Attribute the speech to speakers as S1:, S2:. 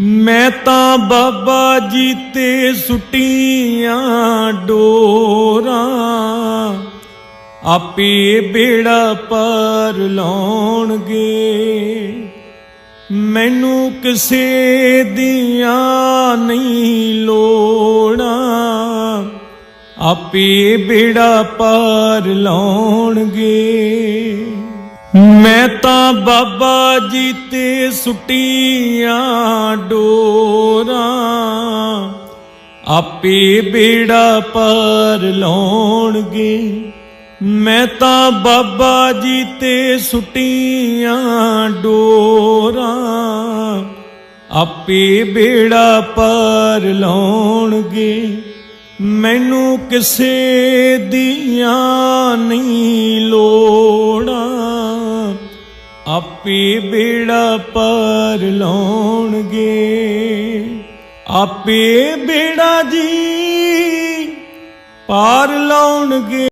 S1: ਮੈਂ ਤਾਂ ਬਾਬਾ ਜੀ ਤੇ ਸੁਟੀਆਂ ਡੋਰਾਂ। ਆਪੇ ਬੇੜਾ ਪਰ ਲਾਉਣਗੇ। ਮੈਨੂੰ ਕਿਸੇ ਦੀਆਂ ਨਹੀਂ ਲੋੜਾਂ। ਆਪੇ ਬੇੜਾ ਪਾਰ ਲਾਉਣਗੇ। ਮੈਂ ਤਾਂ ਬਾਬਾ ਜੀ ਤੇ ਸੁਟੀਆਂ ਡੋਰਾਂ, ਆਪੇ ਬੇੜਾ ਪਾਰ ਲਾਉਣਗੇ। ਮੈਂ ਤਾਂ ਬਾਬਾ ਜੀ ਤੇ ਸੁਟੀਆਂ ਡੋਰਾਂ, ਆਪੇ ਬੇੜਾ ਪਾਰ ਲਾਉਣਗੇ। ਮੈਨੂੰ ਕਿਸੇ ਦੀਆਂ ਨਹੀਂ ਆਪੇ ਬੇੜਾ ਪਾਰ ਲਾਉਣਗੇ। ਆਪੇ ਬੇੜਾ ਜੀ ਪਾਰ ਲਾਉਣਗੇ।